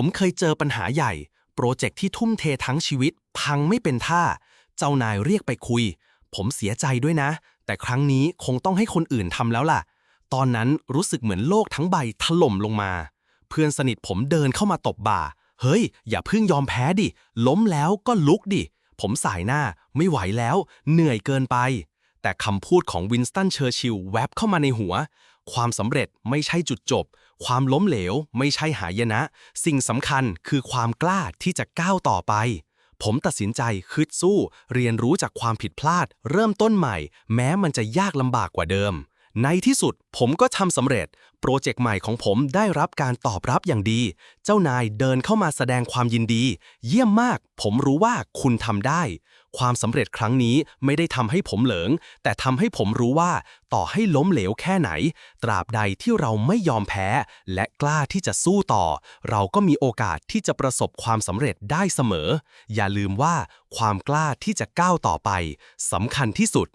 ผมเคยเจอปัญหาใหญ่ โปรเจกต์ที่ทุ่มเททั้งชีวิต พังไม่เป็นท่า เจ้านายเรียกไปคุย ผมเสียใจด้วยนะ แต่ครั้งนี้คงต้องให้คนอื่นทำแล้วล่ะ ตอนนั้นรู้สึกเหมือนโลกทั้งใบถล่มลงมา เพื่อนสนิทผมเดินเข้ามาตบบ่า เฮ้ย อย่าเพิ่งยอมแพ้ดิ ล้มแล้วก็ลุกดิ ผมสายหน้าไม่ไหวแล้ว เหนื่อยเกินไป แต่คำพูดของวินสตันเชอร์ชิลล์แวบเข้ามาในหัว ความสำเร็จไม่ใช่จุดจบ ความล้มเหลวไม่ใช่หายนะ สิ่งสำคัญคือความกล้าที่จะก้าวต่อไป ผมตัดสินใจคืดสู้ เรียนรู้จากความผิดพลาด เริ่มต้นใหม่ แม้มันจะยากลำบากกว่าเดิม ในที่สุดผมก็ทำสำเร็จ โปรเจกต์ใหม่ของผมได้รับการตอบรับอย่างดี เจ้านายเดินเข้ามาแสดงความยินดี เยี่ยมมาก ผมรู้ว่าคุณทำได้ ความสำเร็จครั้งนี้ไม่ได้ทำให้ผมเหลิง แต่ทำให้ผมรู้ว่า ต่อให้ล้มเหลวแค่ไหน ตราบใดที่เราไม่ยอมแพ้ และกล้าที่จะสู้ต่อ เราก็มีโอกาสที่จะประสบความสำเร็จได้เสมอ อย่าลืมว่า ความกล้าที่จะก้าวต่อไปสำคัญที่สุด